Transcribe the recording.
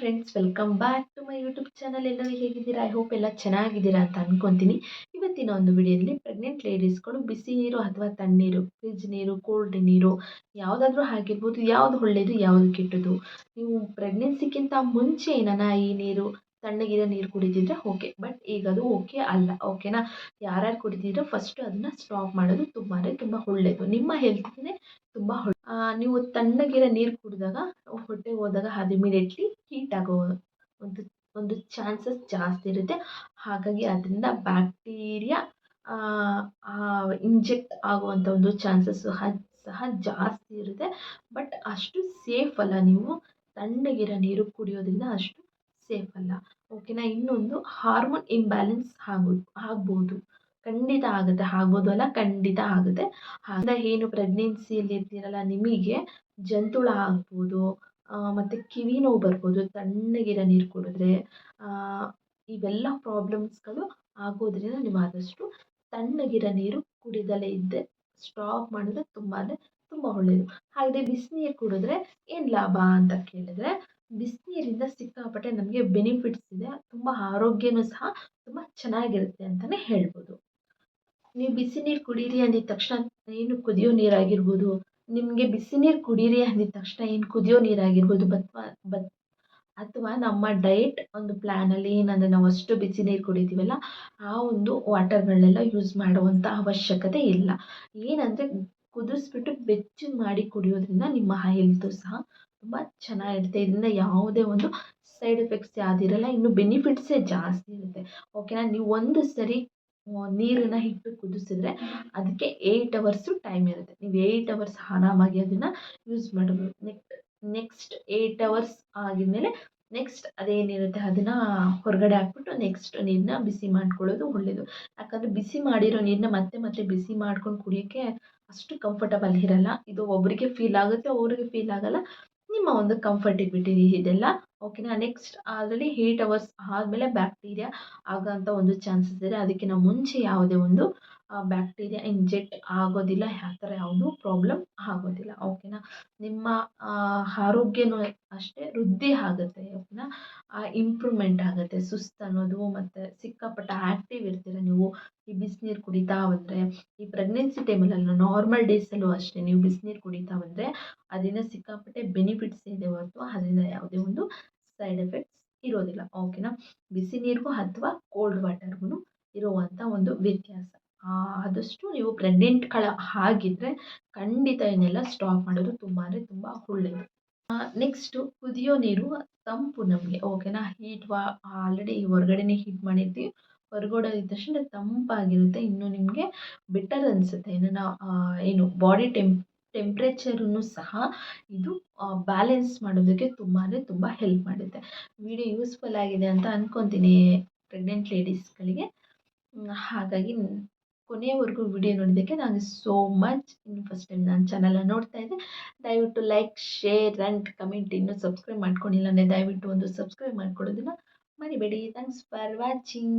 Friends welcome back to my YouTube channel ಎಲ್ಲರೂ ಹೇಗಿದ್ದೀರಾ? I hope ಎಲ್ಲ ಚೆನ್ನಾಗಿದ್ದೀರಾ ಅಂತ ಅನ್ಕೊಂತೀನಿ. ಇವತ್ತಿನ ಒಂದು ವಿಡಿಯೋದಲ್ಲಿ ಪ್ರೆಗ್ನೆಂಟ್ ಲೇಡೀಸ್ಗಳು ಬಿಸಿ ನೀರು ಅಥವಾ ತಣ್ಣೀರು ಫ್ರಿಜ್ ನೀರು ಕೋಲ್ಡ್ ನೀರು ಯಾವುದಾದ್ರೂ ಆಗಿರ್ಬೋದು, ಯಾವುದು ಒಳ್ಳೆಯದು ಯಾವುದು ಕೆಟ್ಟದು ನೀವು ಪ್ರೆಗ್ನೆನ್ಸಿಗಿಂತ ಮುಂಚೆ ಏನಾನ ಈ ನೀರು, ತಣ್ಣಗಿರೋ ನೀರು ಕುಡಿದಿದ್ರೆ ಓಕೆ ಬಟ್ ಈಗ ಅದು ಓಕೆ ಅಲ್ಲ ಓಕೆನಾ ಯಾರ್ಯಾರು ಕುಡಿದಿದ್ರೆ ಫಸ್ಟು ಅದನ್ನ ಸ್ಟಾಪ್ ಮಾಡೋದು ತುಂಬಾ ತುಂಬ ಒಳ್ಳೆಯದು ನಿಮ್ಮ ಹೆಲ್ತ್ಗೆ ತುಂಬ ನೀವು ತಣ್ಣಗಿರೋ ನೀರು ಕುಡಿದಾಗ, ಹೊಟ್ಟೆ ಹೋದಾಗ ಅದು ಇಮಿಡಿಯೇಟ್ಲಿ ಹೀಟ್ ಆಗೋ ಒಂದು ಒಂದು ಚಾನ್ಸಸ್ ಜಾಸ್ತಿ ಇರುತ್ತೆ. ಹಾಗಾಗಿ ಅದರಿಂದ ಬ್ಯಾಕ್ಟೀರಿಯಾ ಇಂಜೆಕ್ಟ್ ಆಗುವಂಥ ಒಂದು ಚಾನ್ಸಸ್ ಸಹ ಜಾಸ್ತಿ ಇರುತ್ತೆ. ಬಟ್ ಅಷ್ಟು ಸೇಫ್ ಅಲ್ಲ ನೀವು. ತಣ್ಣಗಿರೋ ನೀರು ಕುಡಿಯೋದ್ರಿಂದ ಅಷ್ಟು ಸೇಫ್ ಅಲ್ಲ. ಓಕೆನಾ ಇನ್ನೊಂದು ಹಾರ್ಮೋನ್ ಇಂಬ್ಯಾಲೆನ್ಸ್ ಆಗೋದು ಆಗ್ಬೋದು. ಖಂಡಿತ ಆಗುತ್ತೆ. ಆಗ್ಬೋದು ಅಲ್ಲ? ಖಂಡಿತ ಆಗುತ್ತೆ. ಹಾಗೆ ಏನು ಪ್ರೆಗ್ನೆನ್ಸಿಯಲ್ಲಿ ಇರ್ತೀರಲ್ಲ, ನಿಮಗೆ ಜಂತುಳ ಆಗ್ಬೋದು ಮತ್ತು ಕಿವಿ ನೋವು ಬರ್ಬೋದು, ತಣ್ಣಗಿರೋ ನೀರು ಕುಡಿದ್ರೆ ಇವೆಲ್ಲ ಪ್ರಾಬ್ಲಮ್ಸ್ಗಳು ಆಗೋದ್ರಿಂದ ನೀವು ಆದಷ್ಟು ತಣ್ಣಗಿರೋ ನೀರು ಕುಡಿದಲೇ ಇದ್ದರೆ ಸ್ಟಾಪ್ ಮಾಡಿದ್ರೆ ತುಂಬ ಅಂದರೆ ತುಂಬ ಒಳ್ಳೆಯದು ಹಾಗೆ ಬಿಸಿನೀರು ಕುಡಿದ್ರೆ ಏನು ಲಾಭ ಅಂತ ಕೇಳಿದ್ರೆ, ಬಿಸಿನೀರಿಂದ ಸಿಕ್ಕಾಪಟ್ಟೆ ನಮಗೆ ಬೆನಿಫಿಟ್ಸ್ ಇದೆ, ತುಂಬ ಆರೋಗ್ಯನೂ ಸಹ ತುಂಬ ಚೆನ್ನಾಗಿರುತ್ತೆ ಅಂತಲೇ ಹೇಳ್ಬೋದು. ನೀವು ಬಿಸಿ ನೀರು ಕುಡೀರಿ ಅಂದಿದ ತಕ್ಷಣ ಏನು ಕುದಿಯೋ ನೀರಾಗಿರ್ಬೋದು ನಿಮಗೆ ಬಿಸಿ ನೀರು ಕುಡೀರಿ ಅಂದಿದ ತಕ್ಷಣ ಏನು ಕುದಿಯೋ ನೀರಾಗಿರ್ಬೋದು ಬತ್ವಾ ಬತ್ ಅಥವಾ ನಮ್ಮ ಡಯಟ್ ಒಂದು ಪ್ಲ್ಯಾನಲ್ಲಿ ಏನಂದರೆ ನಾವು ಅಷ್ಟು ಬಿಸಿ ನೀರು ಕುಡಿತೀವಲ್ಲ, ಆ ಒಂದು ವಾಟರ್ಗಳನ್ನೆಲ್ಲ ಯೂಸ್ ಮಾಡುವಂಥ ಅವಶ್ಯಕತೆ ಇಲ್ಲ. ಏನಂದರೆ ಕುದಿಸ್ಬಿಟ್ಟು ಬೆಚ್ಚಗೆ ಮಾಡಿ ಕುಡಿಯೋದ್ರಿಂದ ನಿಮ್ಮ ಹೆಲ್ತು ಸಹ ತುಂಬ ಚೆನ್ನಾಗಿರುತ್ತೆ. ಇದರಿಂದ ಯಾವುದೇ ಒಂದು ಸೈಡ್ ಎಫೆಕ್ಟ್ಸ್ ಯಾವುದಿರಲ್ಲ, ಇನ್ನು ಬೆನಿಫಿಟ್ಸೇ ಜಾಸ್ತಿ ಇರುತ್ತೆ. ಓಕೆನಾ ನೀವು ಒಂದು ಸರಿ ನೀರನ್ನು ಹಿಟ್ಟು ಕುದಿಸಿದ್ರೆ ಅದಕ್ಕೆ ಏಯ್ಟ್ ಅವರ್ಸು ಟೈಮ್ ಇರುತ್ತೆ. ನೀವು ಏಯ್ಟ್ ಅವರ್ಸ್ ಆರಾಮಾಗಿ ಅದನ್ನು ಯೂಸ್ ಮಾಡಬಹುದು ನೆಕ್ಸ್ಟ್ ನೆಕ್ಸ್ಟ್ ಏಯ್ಟ್ ಅವರ್ಸ್ ಆಗಿದ್ಮೇಲೆ ನೆಕ್ಸ್ಟ್ ಅದೇನಿರುತ್ತೆ ಅದನ್ನು ಹೊರಗಡೆ ಹಾಕ್ಬಿಟ್ಟು ನೆಕ್ಸ್ಟ್ ನೀರನ್ನ ಬಿಸಿ ಮಾಡ್ಕೊಳ್ಳೋದು ಒಳ್ಳೆಯದು ಯಾಕಂದರೆ ಬಿಸಿ ಮಾಡಿರೋ ನೀರನ್ನ ಮತ್ತೆ ಮತ್ತೆ ಬಿಸಿ ಮಾಡ್ಕೊಂಡು ಕುಡಿಯೋಕ್ಕೆ ಅಷ್ಟು ಕಂಫರ್ಟಬಲ್ ಇರಲ್ಲ. ಇದು ಒಬ್ಬರಿಗೆ ಫೀಲ್ ಆಗುತ್ತೆ ಒಬ್ಬರಿಗೆ ಫೀಲ್ ಆಗಲ್ಲ. ನಿಮ್ಮ ಒಂದು ಕಂಫರ್ಟಿಗೆ ಇದೆಲ್ಲ ಓಕೆನಾ ನೆಕ್ಸ್ಟ್ ಆಲ್ರೆಡಿ ಏಯ್ಟ್ ಅವರ್ಸ್ ಆದಮೇಲೆ ಬ್ಯಾಕ್ಟೀರಿಯಾ ಆಗೋಂಥ ಒಂದು ಚಾನ್ಸಸ್ ಇದೆ. ಅದಕ್ಕಿಂತ ಮುಂಚೆ ಯಾವುದೇ ಒಂದು ಬ್ಯಾಕ್ಟೀರಿಯಾ ಇಂಜೆಕ್ಟ್ ಆಗೋದಿಲ್ಲ. ಯಾವ ಥರ ಯಾವುದೂ ಪ್ರಾಬ್ಲಮ್ ಆಗೋದಿಲ್ಲ. ಓಕೆನಾ ನಿಮ್ಮ ಆರೋಗ್ಯನೂ ಅಷ್ಟೇ ವೃದ್ಧಿ ಆಗುತ್ತೆ. ಓಕೆನಾ ಇಂಪ್ರೂವ್ಮೆಂಟ್ ಆಗುತ್ತೆ. ಸುಸ್ತು ಅನ್ನೋದು ಮತ್ತು ಸಿಕ್ಕಾಪಟ್ಟೆ ಆ್ಯಕ್ಟಿವ್ ಇರ್ತೀರ ನೀವು. ಈ ಬಿಸಿನೀರು ಕುಡಿತಾ ಬಂದರೆ, ಈ ಪ್ರೆಗ್ನೆನ್ಸಿ ಟೈಮಲ್ಲೂ ನಾರ್ಮಲ್ ಡೇಸಲ್ಲೂ ಅಷ್ಟೇ ನೀವು ಬಿಸಿನೀರು ಕುಡಿತಾ ಬಂದರೆ ಅದರಿಂದ ಸಿಕ್ಕಾಪಟ್ಟೆ ಬೆನಿಫಿಟ್ಸ್ ಇದೆ ಹೊರತು, ಅದರಿಂದ ಯಾವುದೇ ಒಂದು ಸೈಡ್ ಎಫೆಕ್ಟ್ಸ್ ಇರೋದಿಲ್ಲ. ಓಕೆನಾ ಬಿಸಿ ನೀರಿಗೂ ಅಥವಾ ಕೋಲ್ಡ್ ವಾಟರ್ಗೂ ಇರುವಂಥ ಒಂದು ವ್ಯತ್ಯಾಸ. ಆದಷ್ಟು ನೀವು ಪ್ರೆಗ್ನೆಂಟ್ಗಳ ಆಗಿದ್ದರೆ ಖಂಡಿತ ಇದನ್ನೆಲ್ಲ ಸ್ಟಾಪ್ ಮಾಡೋದು ತುಂಬ ಅಂದರೆ ತುಂಬ ಒಳ್ಳೆಯದು ನೆಕ್ಸ್ಟು ಕುದಿಯೋ ನೀರು ತಂಪು ನಮಗೆ. ಓಕೆನಾ ಹೀಟ್ ವಾ ಆಲ್ರೆಡಿ ಹೊರ್ಗಡೆನೇ ಹೀಟ್ ಮಾಡಿರ್ತೀವಿ. ಹೊರಗಡೆ ಇದ್ದ ತಕ್ಷಣ ತಂಪಾಗಿರುತ್ತೆ. ಇನ್ನು ನಿಮಗೆ ಬೆಟರ್ ಅನಿಸುತ್ತೆ. ಏನನ್ನ ಏನು ಬಾಡಿ ಟೆಂಪ್ ಟೆಂಪ್ರೇಚರನ್ನು ಸಹ ಇದು ಬ್ಯಾಲೆನ್ಸ್ ಮಾಡೋದಕ್ಕೆ ತುಂಬಾ ತುಂಬ ಹೆಲ್ಪ್ ಮಾಡುತ್ತೆ. ವಿಡಿಯೋ ಯೂಸ್ಫುಲ್ ಆಗಿದೆ ಅಂತ ಅಂದ್ಕೊತೀನಿ ಪ್ರೆಗ್ನೆಂಟ್ ಲೇಡೀಸ್ಗಳಿಗೆ ಹಾಗಾಗಿ ಕೊನೆಯವರೆಗೂ ವಿಡಿಯೋ ನೋಡಿದ್ದಕ್ಕೆ ನಾನು ಸೋ ಮಚ್ ಇನ್ನು ಫಸ್ಟ್ ಟೈಮ್ ನಾನು ಚಾನಲನ್ನು ನೋಡ್ತಾ ಇದ್ದೆ. ದಯವಿಟ್ಟು ಲೈಕ್ ಶೇರ್ ಆ್ಯಂಡ್ ಕಮೆಂಟ್ ಇನ್ನೂ ಸಬ್ಸ್ಕ್ರೈಬ್ ಮಾಡ್ಕೊಂಡಿಲ್ಲ ಅಂದರೆ ದಯವಿಟ್ಟು ಒಂದು ಸಬ್ಸ್ಕ್ರೈಬ್ ಮಾಡ್ಕೊಳ್ಳೋದನ್ನು ಮರಿಬೇಡಿ ಥ್ಯಾಂಕ್ಸ್ ಫಾರ್ ವಾಚಿಂಗ್